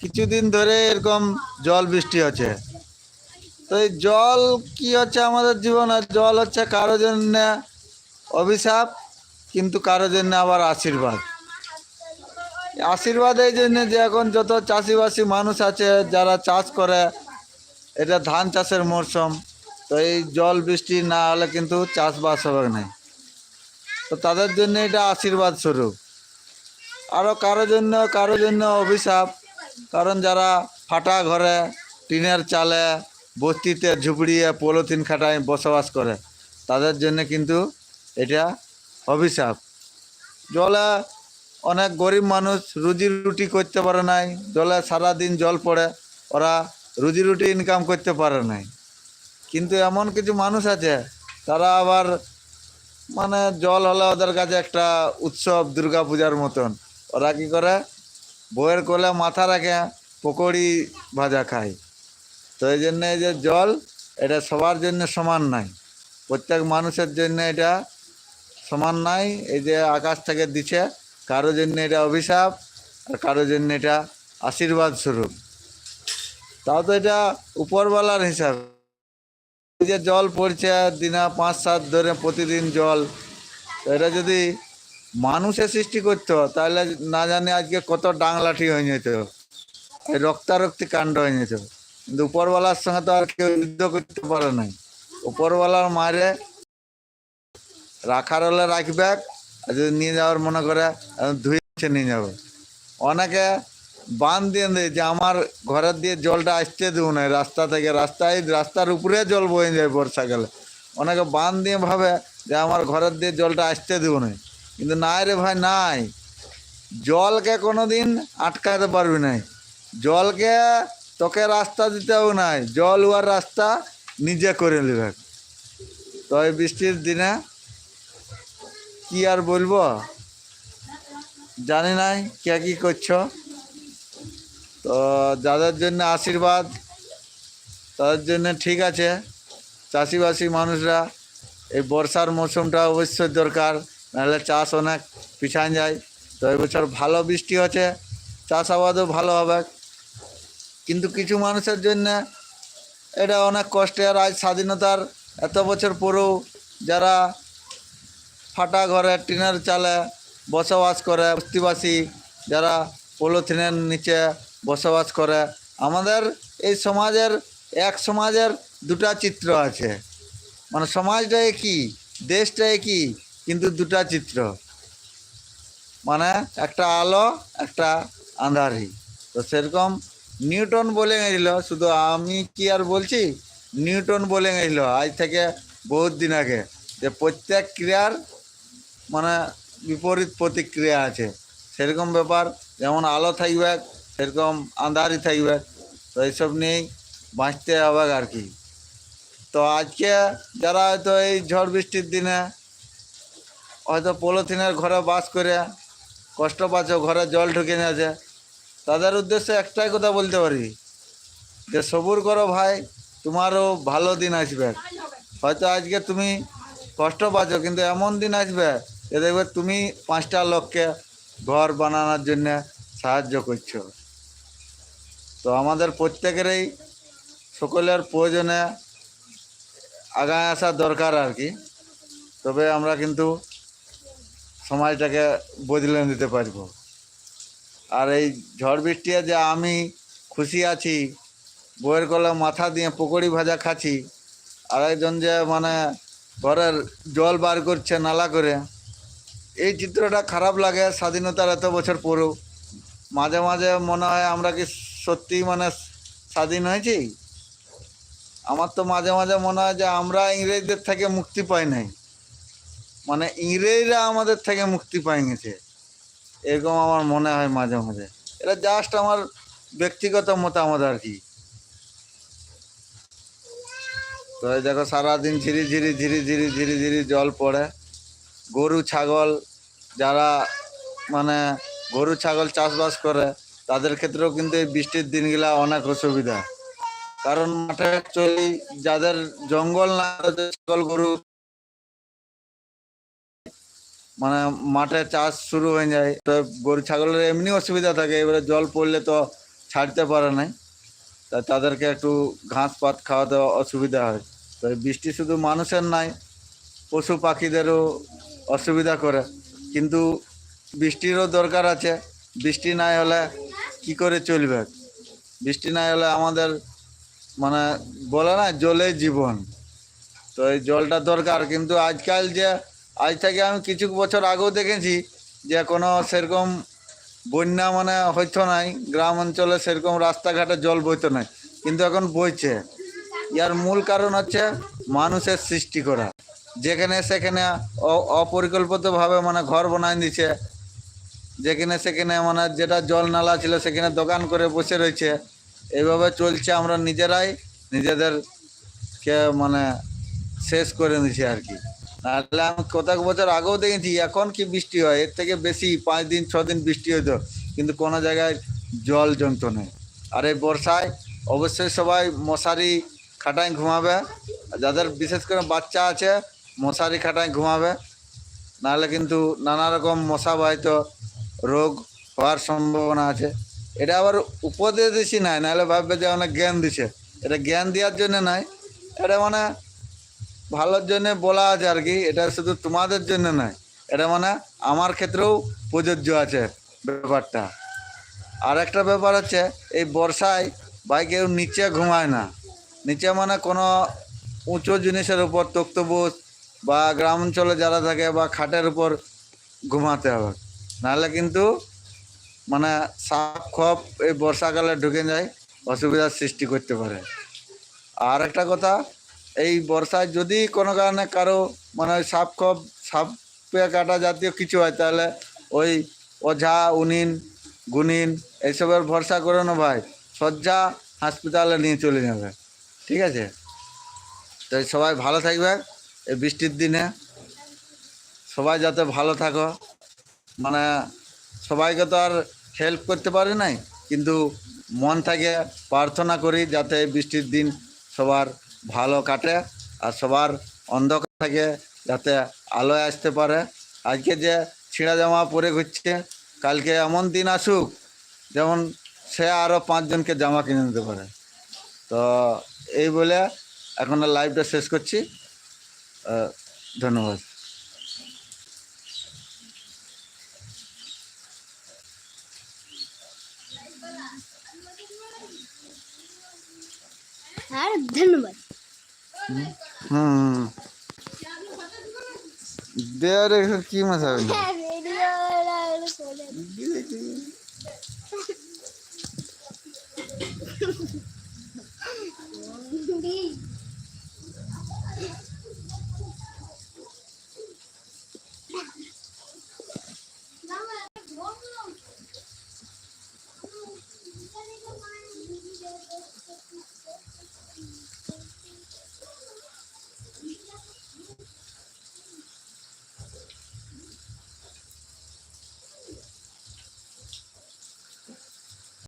কিছুদিন ধরে এরকম জল বৃষ্টি হচ্ছে। তো এই জল কি হচ্ছে আমাদের জীবনে? জল হচ্ছে কারও জন্য অভিশাপ, কিন্তু কারও জন্য আবার আশীর্বাদ। আশীর্বাদ এই জন্য যে এখন যত চাষিবাসী মানুষ আছে, যারা চাষ করে, এটা ধান চাষের মরশুম তো এই জল বৃষ্টি না হলে কিন্তু চাষবাস হবে না। তো তাদের জন্য এটা আশীর্বাদ স্বরূপ। আরও কারও জন্য কারও জন্য অভিশাপ কারণ যারা ফাটা ঘরে, টিনের চালে, বস্তিতে ঝুপড়িয়ে পলিথিন খাটায় বসবাস করে, তাদের জন্য কিন্তু এটা অভিশাপ। জলে অনেক গরিব মানুষ রুজি রুটি করতে পারে নাই, জলে সারাদিন জল পড়ে, ওরা রুজি রুটি ইনকাম করতে পারে নাই। কিন্তু এমন কিছু মানুষ আছে, তারা আবার মানে জল হলে ওদের কাছে একটা উৎসব দুর্গা পূজার মতন। ওরা কী করে? বইয়ের কোলে মাথা রাখে, পকোড়ি ভাজা খায়। তো এই জন্য এই যে জল, এটা সবার জন্য সমান নাই। প্রত্যেক মানুষের জন্য এটা সমান নাই। এই যে আকাশ থেকে দিচ্ছে কারও জন্য এটা অভিশাপ, আর কারও জন্য এটা আশীর্বাদ স্বরূপ। তাও তো এটা উপরওয়ালার হিসাব। এই যে জল পড়ছে, দিনা পাঁচ সাত ধরে প্রতিদিন জল। এটা যদি মানুষে সৃষ্টি করতো তাহলে না জানি আজকে কত ডাংলাঠি হয়ে যেত রক্তারক্তি কাণ্ড হয়ে যেত কিন্তু উপরওয়ালার সঙ্গে তো আর কেউ যুদ্ধ করতে পারে নাই। উপরওয়ালার মারে রাখার হলে রাখবে, আর যদি নিয়ে যাওয়ার মনে করে ধুয়ে নিয়ে যাবে। অনেকে বান দিয়ে দেয় যে, আমার ঘরের দিয়ে জলটা আসতে দেবো না। রাস্তা থেকে রাস্তায় রাস্তার উপরে জল বয়ে যায় বর্ষাকালে। অনেকে বান দিয়ে ভাবে যে, আমার ঘরের দিয়ে জলটা আসতে দেবো না। কিন্তু নাই রে ভাই, নাই। জলকে কোনোদিন আটকাতে পারবি নাই। জলকে তোকে রাস্তা দিতে হবে নাই। জল উয়ার রাস্তা নিজে করে নেবে। তো এই বৃষ্টির দিনে কি আর বলব? জানি নাই, কে কি করছ? তো যাদের জন্য আশীর্বাদ, তাদের জন্য ঠিক আছে। চাষিবাসী মানুষরা, এই বর্ষার মৌসুমটা অবশ্যই দরকার। নাহলে চাষ অনেক পিছান যায়। তো এবছর ভালো বৃষ্টি হচ্ছে চাষাবাদও ভালো হবে। কিন্তু কিছু মানুষের জন্য এটা অনেক কষ্টের আজ স্বাধীনতার এত বছর পরেও যারা ফাটা ঘরে টিনের চালে বসবাস করে বস্তিবাসী যারা পলিথিনের নিচে বসবাস করে, আমাদের এই সমাজের, এক সমাজের দুটা চিত্র আছে। মানে সমাজটা একই দেশটা একই কিন্তু দুটা চিত্র। মানে একটা আলো, একটা আন্ধারি। তো সেরকম নিউটন বলে গেছিল শুধু আমি কি আর বলছি? নিউটন বলে গেছিল আজ থেকে বহুত দিন আগে যে প্রত্যেক ক্রিয়ার মানে বিপরীত প্রতিক্রিয়া আছে। সেরকম ব্যাপার, যেমন আলো থাকবে, সেরকম আন্ধারি থাকবে। তো এইসব নিয়েই বাঁচতে হবে আর কি। তো আজকে যারা হয়তো এই ঝড় বৃষ্টির দিনে হয়তো পলিথিনের ঘরে বাস করে, কষ্ট পাচ্ছ, ঘরে জল ঢুকে নিয়েছে। তাদের উদ্দেশ্যে একটাই কথা বলতে পারি, যে সবুর করো ভাই, তোমারও ভালো দিন আসবে। হয়তো আজকে তুমি কষ্ট পাচ্ছ, কিন্তু এমন দিন আসবে যে দেখবে তুমি পাঁচটা লোককে ঘর বানানোর জন্য সাহায্য করছ। তো আমাদের প্রত্যেকেরই সকলের প্রয়োজনে আগায় আসা দরকার আর কি। তবে আমরা কিন্তু সমাজটাকে বদলে দিতে পারব। আর এই ঝড় বৃষ্টি যে আমি খুশি আছি বইয়ের কলে মাথা দিয়ে পকোড়ি ভাজা খাচ্ছি, আর একজন যে মানে ঘরের জল বার করছে নালা করে, এই চিত্রটা খারাপ লাগে স্বাধীনতার এত বছর পরেও। মাঝে মাঝে মনে হয় আমরা কি সত্যি মানে স্বাধীন হয়েছি? আমার তো মাঝে মাঝে মনে হয় যে আমরা ইংরেজদের থেকে মুক্তি পাই নাই। মানে ইংরেজরা আমাদের থেকে মুক্তি পাই গেছে এরকম আমার মনে হয় মাঝে মাঝে। এটা জাস্ট আমার ব্যক্তিগত মতামত আর কি। তো দেখো, সারাদিন ঝিরি ঝিরি ঝিরি ঝিরি ঝিরি ঝিরি জল পড়ে। গরু, ছাগল যারা মানে গরু, ছাগল চাষবাস করে, তাদের ক্ষেত্রেও কিন্তু এই বৃষ্টির দিনগুলা অনেক অসুবিধা। কারণ মাঠে চলি, যাদের জঙ্গল না ছাগল, গরু মানে মাঠে চাষ শুরু হয়ে যায়, তো গরু ছাগলের এমনি অসুবিধা থাকে, এবারে জল পড়লে তো ছাড়তে পারে নাই। তাই তাদেরকে একটু ঘাস পাত খাওয়াতে অসুবিধা হয়। তো বৃষ্টি শুধু মানুষের নাই, পশু পাখিদেরও অসুবিধা করে। কিন্তু বৃষ্টিরও দরকার আছে, বৃষ্টি নাই হলে কি করে চলবে? বৃষ্টি নাই হলে আমাদের মানে বলে না জলে জীবন। তো এই জলটা দরকার, কিন্তু আজকাল যে আজ থেকে আমি কিছু বছর আগেও দেখেছি যে কোনো সেরকম বন্যা মানে হইতো নাই, গ্রাম অঞ্চলে সেরকম রাস্তাঘাটে জল বইতো নাই, কিন্তু এখন বইছে। ইয়ার মূল কারণ হচ্ছে মানুষের সৃষ্টি করা। যেখানে সেখানে অপরিকল্পিতভাবে মানে ঘর বানায় দিচ্ছে যেখানে সেখানে মানে যেটা জল নালা ছিল সেখানে দোকান করে বসে রয়েছে এইভাবে চলছে আমরা নিজেরাই নিজেদেরকে মানে শেষ করে নিছি আর কি। নাহলে আমি কতক বছর আগেও দেখেছি, এখন কি বৃষ্টি হয়? এর থেকে বেশি পাঁচ দিন, ছ দিন বৃষ্টি হতো কিন্তু কোনো জায়গায় জল জমতো নেই আর এই বর্ষায় অবশ্যই সবাই মশারি খাটায় ঘুমাবে। যাদের বিশেষ করে বাচ্চা আছে, মশারি খাটায় ঘুমাবে। নাহলে কিন্তু নানা রকম মশাবাহিত রোগ হওয়ার সম্ভাবনা আছে। এটা আবার উপদেশ দিছি নাই, নাহলে ভাববে যে অনেক জ্ঞান দিছে। এটা জ্ঞান দেওয়ার জন্য নাই। এটা মানে ভালোর জন্য বলা আছে আর কি, এটা শুধু তোমাদের জন্য নয়, এটা মানে আমার ক্ষেত্রেও প্রযোজ্য আছে ব্যাপারটা। আর একটা ব্যাপার হচ্ছে, এই বর্ষায় ভাই কেউ নিচে ঘুমায় না। নিচে মানে কোনো উঁচু জিনিসের উপর তক্তবোধ বা গ্রাম অঞ্চলে যারা থাকে বা খাটের উপর ঘুমাতে হবে। নাহলে কিন্তু মানে সাপ খপ এই বর্ষাকালে ঢুকে যায়, অসুবিধার সৃষ্টি করতে পারে। আর একটা কথা এই বর্ষায় যদি কোনো কারণে কারও মানে সাপ খপ, সাপে কাটা জাতীয় কিছু হয়, তাহলে ওই ওঝা, উনিন, গুনিন এইসবের ভরসা করে না ভাই। সজ্জা হাসপাতালে নিয়ে চলে যাবে। ঠিক আছে? তো সবাই ভালো থাকবে এই বৃষ্টির দিনে। সবাই যাতে ভালো থাকো। মানে সবাইকে তো আর হেল্প করতে পারি নাই, কিন্তু মন থেকে প্রার্থনা করি যাতে বৃষ্টির দিন সবার ভালো কাটে আর সবার অন্ধকার থেকে যাতে আলোয় আসতে পারে। আজকে যে ছিঁড়া জামা পরে ঘুরছে, কালকে এমন দিন আসুক যেমন সে আরও পাঁচজনকে জামা কিনে নিতে পারে। তো এই বলে এখন লাইভটা শেষ করছি। ধন্যবাদ। আর ধন্যবাদ। হুম। দেয়ারে কি মাছ হবে? হ্যাঁ না